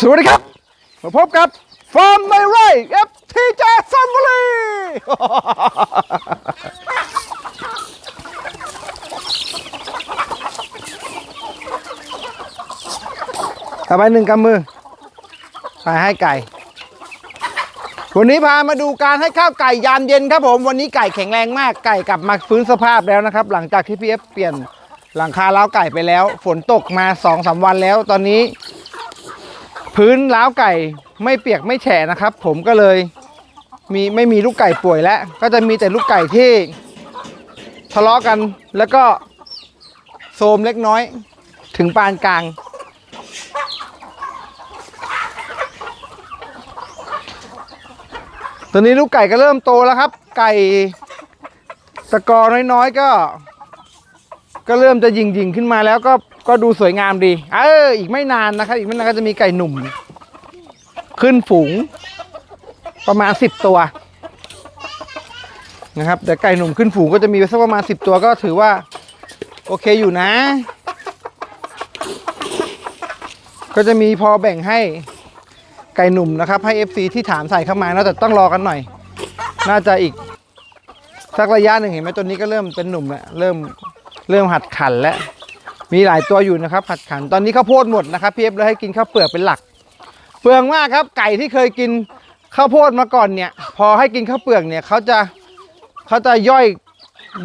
สวัสดีครับ มาพบกับฟาร์มในไร่เอฟทีเจซันบุรีต่อไปหนึ่งกำมือไปให้ไก่ วันนี้พามาดูการให้ข้าวไก่ยามเย็นครับผม วันนี้ไก่แข็งแรงมากไก่กลับมาฟื้นสภาพแล้วนะครับ หลังจากที่พีเอฟเปลี่ยนหลังคาเล้าไก่ไปแล้ว ฝนตกมา2องสาวันแล้ว ตอนนี้ พื้นเล้าไก่ไม่เปียกไม่แฉะนะครับ ผมก็เลยมีไม่มีลูกไก่ป่วยแล้ว ก็จะมีแต่ลูกไก่ที่ทะเลาะกันแล้วก็โทมเล็กน้อย ถึงปานกลาง ตอนนี้ลูกไก่ก็เริ่มโตแล้วครับ ไก่ตะกอน้อยๆก็ ก็เริ่มจะยิงยิงๆขึ้นมาแล้วก็ก็ดูสวยงามดี เออ อีกไม่นานนะครับ อีกไม่นานก็จะมีไก่หนุ่ม ขึ้นฝูง ประมาณสิบตัวนะครับแต่ไก่หนุ่มขึ้นฝูงก็จะมีสักประมาณสิบตัวก็ถือว่า โอเคอยู่นะ ก็จะมีพอแบ่งให้ไก่หนุ่มนะครับ ให้ FC ที่ถามใส่เข้ามานะแต่ต้องรอกันหน่อย น่าจะอีกสักระยะหนึ่งเห็นไหมตัวนี้ก็เริ่มเป็นหนุ่มแล้วเริ่ม เริ่มหัดขันแล้วมีหลายตัวอยู่นะครับ หัดขันตอนนี้ข้าวโพดหมดนะครับพี่เอฟเลยให้กินข้าวเปลือกเป็นหลัก เปลืองมากครับ ไก่ที่เคยกินข้าวโพดมาก่อนเนี่ย พอให้กินข้าวเปลือกเนี่ยเขาจะเขาจะย่อย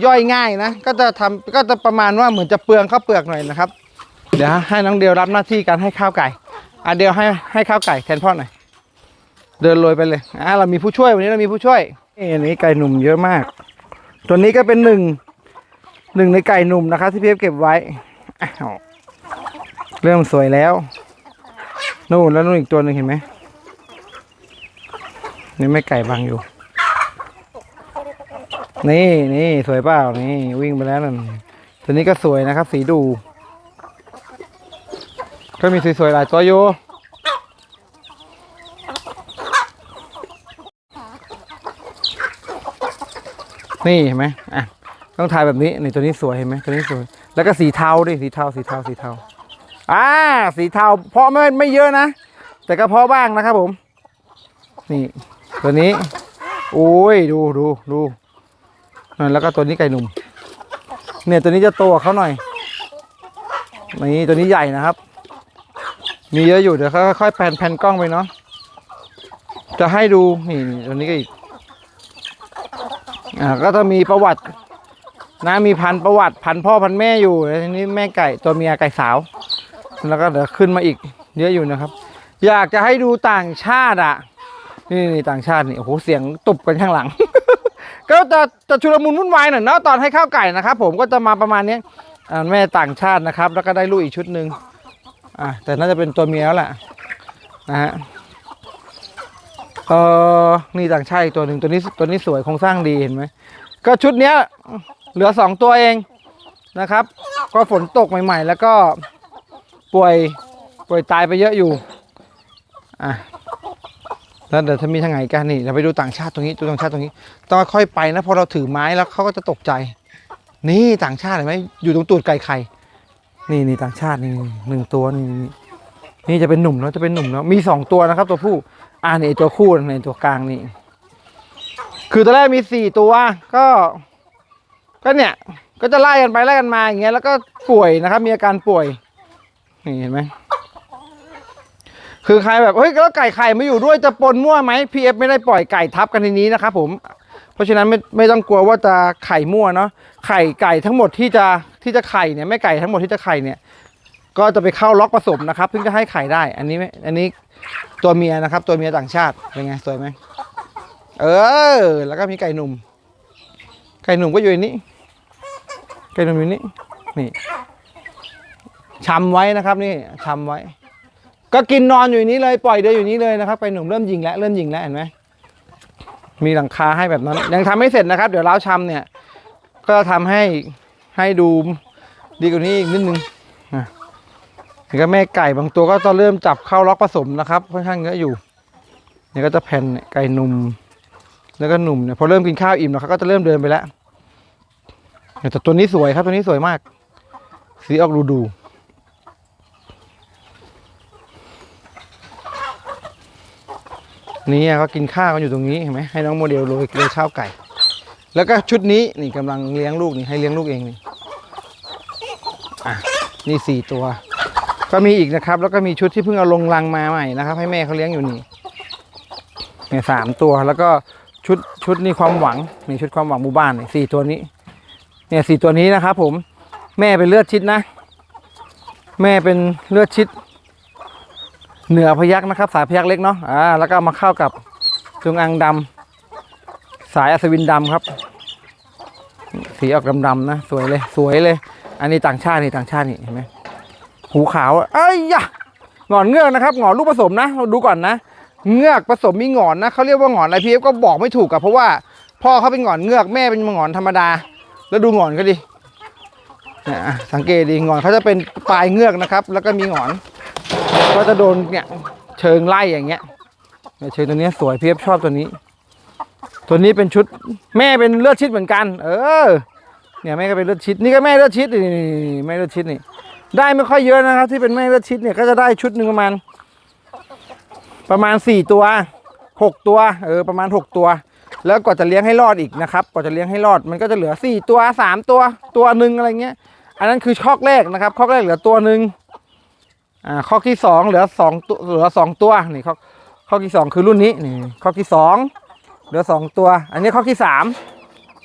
ย่อยง่ายนะ ก็จะทำก็จะประมาณว่าเหมือนจะเปลืองข้าวเปลือกหน่อยนะครับ เดี๋ยวให้น้องเดียวรับหน้าที่การให้ข้าวไก่อะเดียวให้ให้ข้าวไก่แทนพ่อหน่อยเดินโรยไปเลยอะเรามีผู้ช่วยวันนี้เรามีผู้ช่วยนี่อันนี้ไก่หนุ่มเยอะมาก ตัวนี้ก็เป็นหนึ่ง หนึ่งในไก่หนุ่มนะครับที่พี่เอฟเก็บไว้เริ่มสวยแล้วนู่นแล้วนู่นอีกตัวหนึ่งเห็นไหมนี่แม่ไก่บังอยู่ นี่นี่สวยเปล่านี่วิ่งไปแล้วนั่นตัวนี้ก็สวยนะครับ สีดู ก็มีสวยๆหลายตัวอยู่นี่เห็นไหมอะ ต้องถ่ายแบบนี้นี่ตัวนี้สวยเห็นไหมตัวนี้สวย แล้วก็สีเทาดิสีเทาสีเทาสีเทาอ่าสีเทาเพาะไม่ไม่เยอะนะ แต่ก็เพาะบ้างนะครับผม นี่ตัวนี้โอ้ยดูดูดูนั่นแล้วก็ตัวนี้ไก่หนุ่ม เนี่ยตัวนี้จะโตกว่าเขาหน่อยนี่ตัวนี้ใหญ่นะครับ มีเยอะอยู่เดี๋ยวค่อยๆแผ่นแผ่นกล้องไปเนาะจะให้ดูนี่ตัวนี้ก็อีกอ่าก็จะมีประวัติ นะมีพันประวัติพันพ่อพันแม่อยู่ทีนี้แม่ไก่ตัวเมียไก่สาว แล้วก็เดี๋ยวขึ้นมาอีก เยอะอยู่นะครับ อยากจะให้ดูต่างชาติอะนี่นี่ต่างชาตินี่โอ้โหเสียงตุบกันข้างหลัง ก็จะจะชุลมุนวุ่นวายหน่อยเนาะตอนให้ข้าวไก่นะครับ ผมก็จะมาประมาณนี้แม่ต่างชาตินะครับ แล้วก็ได้ลูกอีกชุดหนึ่งอ่าแต่น่าจะเป็นตัวเมียแล้วแหละนะฮะเออนี่ต่างชาติอีกตัวหนึ่งตัวนี้ตัวนี้สวยโครงสร้างดีเห็นไหมก็ชุดเนี้ย เหลือสองตัวเองนะครับ ก็ฝนตกใหม่ ๆ แล้วก็ป่วยป่วยตายไปเยอะอยู่อะแล้วเดี๋ยวถ้ามีทางไหนกันนี่เราไปดูต่างชาติตรงนี้ดูต่างชาติตรงนี้ต้องค่อยไปนะพอเราถือไม้แล้วเขาก็จะตกใจ นี่ต่างชาติเห็นไหมอยู่ตรงตูดไก่ไข่นี่นี่ต่างชาตินี่หนึ่งตัวนี่นี่จะเป็นหนุ่มเนาะจะเป็นหนุ่มเนาะมีสองตัวนะครับ ตัวผู้อ่านี่ตัวคู่ในตัวกลางนี่คือตอนแรกมีสี่ตัวก็ ก็เนี่ยก็จะไล่กันไปไล่กันมาอย่างเงี้ยแล้วก็ป่วยนะครับ มีอาการป่วยนี่เห็นไหมคือใครแบบเฮ้ยแล้วไก่ไข่ไม่อยู่ด้วยจะปนมั่วไหมพีเอฟไม่ได้ปล่อยไก่ทับกันในนี้นะครับผม เพราะฉะนั้นไม่ไม่ต้องกลัวว่าจะไข่มั่วเนาะไข่ไก่ทั้งหมดที่จะที่จะไข่เนี่ยแม่ไก่ทั้งหมดที่จะไข่เนี่ย ก็จะไปเข้าล็อกผสมนะครับเพิ่งจะให้ไข่ได้ อันนี้ไม่อันนี้ตัวเมียนะครับ ตัวเมียต่างชาติเป็นไงสวยไหมเออ แล้วก็มีไก่หนุ่ม ไก่หนุ่มก็อยู่ในนี้ ไก่หนุ่มอยู่นี่นี่ชำไว้นะครับนี่ชำไว้ ก็กินนอนอยู่นี้เลยปล่อยเดินอยู่นี้เลยนะครับไปหนุ่มเริ่มยิงแล้วเริ่มยิงแล้วเห็นไหมมีหลังคาให้แบบนั้น ยังทำไม่เสร็จนะครับ เดี๋ยวล้าวชำเนี่ย ก็ทำให้ให้ดูดีกว่านี้อีกนิดนึงนะนี่ก็แม่ไก่บางตัวก็ต้องเริ่มจับเข้าล็อกผสมนะครับค่อนข้างเยอะอยู่นี่ก็จะแผ่นไก่หนุ่มแล้วก็หนุ่มเนี่ยพอเริ่มกินข้าวอิ่มแล้วเขาก็จะเริ่มเดินไปแล้ว แต่ตัวนี้สวยครับตัวนี้สวยมาก สีออกดูดูนี่เขากินข้าวกันอยู่ตรงนี้เห็นไหมให้น้องโมเดลโรยโรยข้าวไก่ แล้วก็ชุดนี้นี่กำลังเลี้ยงลูกนี่ให้เลี้ยงลูกเองนี่อะนี่สี่ตัว ก็มีอีกนะครับ แล้วก็มีชุดที่เพิ่งเอาลงรังมาใหม่นะครับ ให้แม่เขาเลี้ยงอยู่นี่เนี่ยสามตัวแล้วก็ชุดชุดนี่ความหวังนี่ชุดความหวังหมู่บ้านนี่สี่ตัวนี้ เนี่ยสี่ตัวนี้นะครับผมแม่เป็นเลือดชิดนะ แม่เป็นเลือดชิด เหนือพยักนะครับ สายพยักเล็กเนาะอ่าแล้วก็มาเข้ากับจงอางดำสายอัศวินดำครับ สีออกดำๆนะ สวยเลย สวยเลย อันนี้ต่างชาตินี่ต่างชาตินี่เห็นไหมหูขาวเอ้ยยะหงอนเงือกนะครับหงอนลูกผสมนะเราดูก่อนนะเงือกผสมมีหงอนนะเขาเรียกว่าหงอนอะไรพีเอฟก็บอกไม่ถูกอะเพราะว่าพ่อเขาเป็นหงอนเงือกแม่เป็นหงอนธรรมดา แล้วดูหงอนเขาดิเนี่ยสังเกตดีหงอนเขาจะเป็นปลายเงือกนะครับ แล้วก็มีหงอน ก็จะโดนเนี่ยเชิงไล่อย่างเงี้ยเชิงตัวนี้สวยพีเอฟชอบตัวนี้ ตัวนี้เป็นชุดแม่เป็นเลือดชิดเหมือนกัน เออ เนี่ยแม่ก็เป็นเลือดชิดนี่ก็แม่เลือดชิดนี่แม่เลือดชิดนี่ ได้ไม่ค่อยเยอะนะครับ ที่เป็นแม่เลือดชิดเนี่ยก็จะได้ชุดหนึ่งประมาณ ประมาณสี่ตัวหกตัว เออประมาณหกตัว แล้วกว่าจะเลี้ยงให้รอดอีกนะครับกว่าจะเลี้ยงให้รอดมันก็จะเหลือสี่ตัวสามตัวตัวหนึ่งอะไรเงี้ย อันนั้นคือข้อกแรกนะครับข้อกแรกเหลือตัวหนึ่งอ่าข้อที่สองเหลือสองตัวเหลือสองตัวนี่ข้อข้อที่สองคือรุ่นนี้นี่ข้อที่สองเหลือสองตัว อันนี้ข้อที่สาม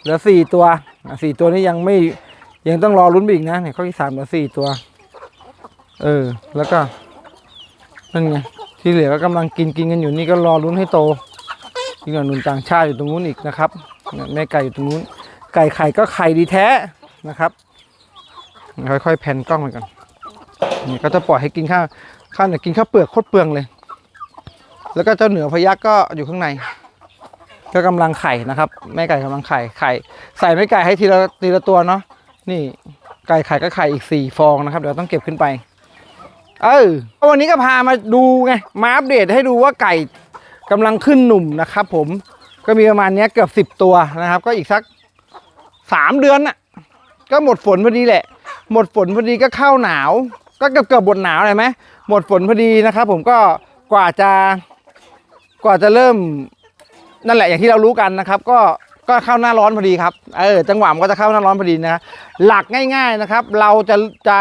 เหลือสี่ตัวสี่ตัวนี้ยังไม่ยังต้องรอลุ้นอีกนะนี่ข้อที่สามเหลือสี่ตัว เออ แล้วก็นั่นไงที่เหลือก็กำลังกินกินกันอยู่นี่ก็รอลุ้นให้โต อีกหนุนต่างชาติอยู่ตรงนู้นอีกนะครับแม่ไก่อยู่ตรงนู้น ไก่ไข่ก็ไข่ดีแท้นะครับ ค่อยๆแผ่นกล้องไปก่อนนี่ก็จะปล่อยให้กินข้าวข้าวเนี่ยกินข้าวเปลือกโคตรเปลืองเลย แล้วก็เจ้าเหนือพยักก็อยู่ข้างใน ก็กำลังไข่นะครับ แม่ไก่กำลังไข่ไข่ ใส่แม่ไก่ให้ทีละทีละตัวเนาะนี่ไก่ไข่ก็ไข่อีกสี่ฟองนะครับเดี๋ยวต้องเก็บขึ้นไป เออวันนี้ก็พามาดูไงมาอัปเดตให้ดูว่าไก่ กำลังขึ้นหนุ่มนะครับ ผมก็มีประมาณนี้เกือบสิบ10ตัวนะครับ ก็อีกสักสามเดือนน่ะ ก็หมดฝนพอดีแหละ หมดฝนพอดีก็เข้าหนาว ก็เกือบเกือบบทหนาวเลยไหมหมดฝนพอดีนะครับ ผมก็กว่าจะกว่าจะเริ่มนั่นแหละอย่างที่เรารู้กันนะครับ ก็ก็เข้าหน้าร้อนพอดีครับเออจังหวะมันก็จะเข้าหน้าร้อนพอดีนะหลักง่าย ๆนะครับ เราจะจะ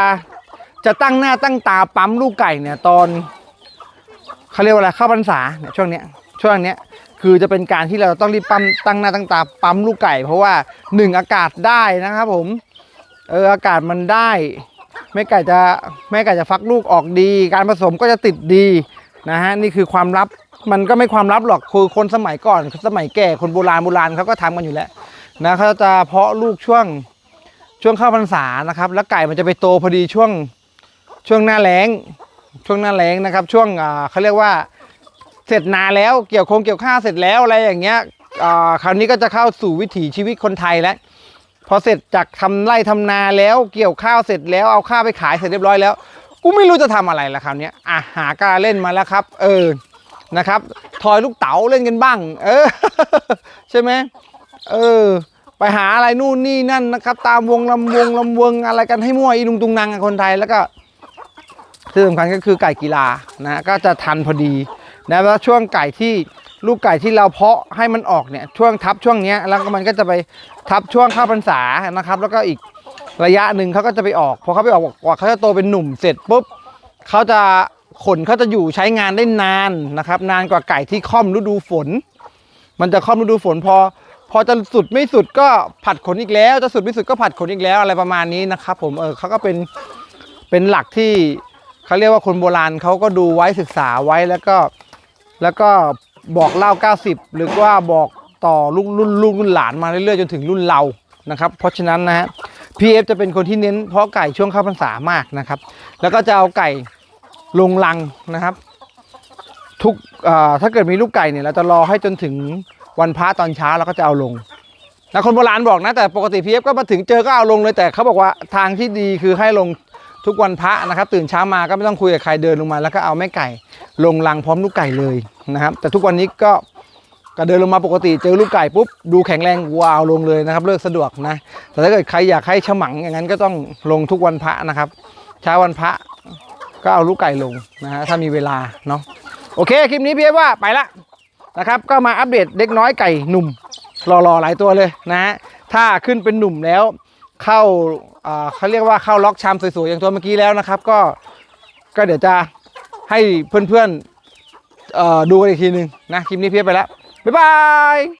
จะตั้งหน้าตั้งตาปั๊มลูกไก่เนี่ยตอน เขาเรียกว่าอะไรเข้าพรรษาเนี่ยช่วงเนี้ยช่วงเนี้ยคือจะเป็นการที่เราต้องรีบปั๊มตั้งหน้าตั้งตาปั๊มลูกไก่ เพราะว่าหนึ่งอากาศได้นะครับผมเอออากาศมันได้แม่ไก่จะแม่ไก่จะฟักลูกออกดี การผสมก็จะติดดีนะฮะนี่คือความลับมันก็ไม่ความลับหรอกคือคนสมัยก่อนสมัยแก่คนโบราณโบราณเขาก็ทำกันอยู่แล้วนะเขาจะเพาะลูกช่วงช่วงเข้าพรรษานะครับ แล้วไก่มันจะไปโตพอดีช่วงช่วงหน้าแล้ง ช่วงหน้าแล้งนะครับ ช่วงเขาเรียกว่าเสร็จนาแล้วเกี่ยวโคงเกี่ยวข้าวเสร็จแล้วอะไรอย่างเงี้ยคราวนี้ก็จะเข้าสู่วิถีชีวิตคนไทยแล้วพอเสร็จจากทำไร่ทำนาแล้วเกี่ยวข้าวเสร็จแล้วเอาข้าวไปขายเสร็จเรียบร้อยแล้วกูไม่รู้จะทำอะไรละคราวนี้อะหาการเล่นมาแล้วครับ เออนะครับ ทอยลูกเต๋าเล่นกันบ้าง เออ ใช่ไหมเออ ไปหาอะไรนู่นนี่นั่นนะครับ ตามวงลำวงลำวงอะไรกันให้มั่วอีลุงตุงนางคนไทยแล้วก็ ที่สำคัญก็คือไก่กีฬานะก็จะทันพอดีนะแล้วช่วงไก่ที่ลูกไก่ที่เราเพาะให้มันออกเนี่ยช่วงทับช่วงเนี้ยแล้วก็มันก็จะไปทับช่วงข้าพรรษานะครับ แล้วก็อีกระยะหนึ่งเขาก็จะไปออกพอเขาไปออกกว่าเขาจะโตเป็นหนุ่มเสร็จปุ๊บเขาจะขนเขาจะอยู่ใช้งานได้นานนะครับ นานกว่าไก่ที่ค่อมฤดูฝน มันจะค่อมฤดูฝนพอ พอจะสุดไม่สุดก็ผัดขนอีกแล้ว จะสุดไม่สุดก็ผัดขนอีกแล้วอะไรประมาณนี้นะครับ ผมเออเขาก็เป็นเป็นหลักที่ เขาเรียกว่าคนโบราณเขาก็ดูไว้ศึกษาไว้แล้วก็แล้วก็บอกเล่า 90 หรือว่าบอกต่อรุ่นรุ่นลูกรุ่นหลานมาเรื่อยๆจนถึงรุ่นเรานะครับ เพราะฉะนั้นนะฮะพีเอฟจะเป็นคนที่เน้นเพาะไก่ช่วงเข้าพรรษามากนะครับ แล้วก็จะเอาไก่ลงรังนะครับ ทุกถ้าเกิดมีลูกไก่เนี่ยเราจะรอให้จนถึงวันพระตอนเช้าเราก็จะเอาลงนะคนโบราณบอกนะแต่ปกติพีเอฟก็มาถึงเจอก็เอาลงเลยแต่เขาบอกว่าทางที่ดีคือให้ลง ทุกวันพระนะครับ ตื่นเช้ามาก็ไม่ต้องคุยกับใครเดินลงมา แล้วก็เอาแม่ไก่ ลงรังพร้อมลูกไก่เลยนะครับ แต่ทุกวันนี้ก็ก็เดินลงมาปกติเจอลูกไก่ปุ๊บดูแข็งแรงวัวลงเลยนะครับ เลิกสะดวกนะแต่ถ้าเกิดใครอยากให้ฉมังอย่างนั้นก็ต้องลงทุกวันพระนะครับเช้าวันพระก็เอาลูกไก่ลงนะฮะถ้ามีเวลาเนาะโอเคคลิปนี้พี่เอว่าไปละนะครับ ก็มาอัปเดตเด็กน้อยไก่หนุ่มหล่อๆหลายตัวเลยนะฮะถ้าขึ้นเป็นหนุ่มแล้ว เข้าเขาเรียกว่าเข้าล็อกชามสวยๆอย่างตัวเมื่อกี้แล้วนะครับ ก็ก็เดี๋ยวจะให้เพื่อนๆดูกันอีกทีหนึ่งนะคลิปนี้เพียบไปแล้วบ๊ายบาย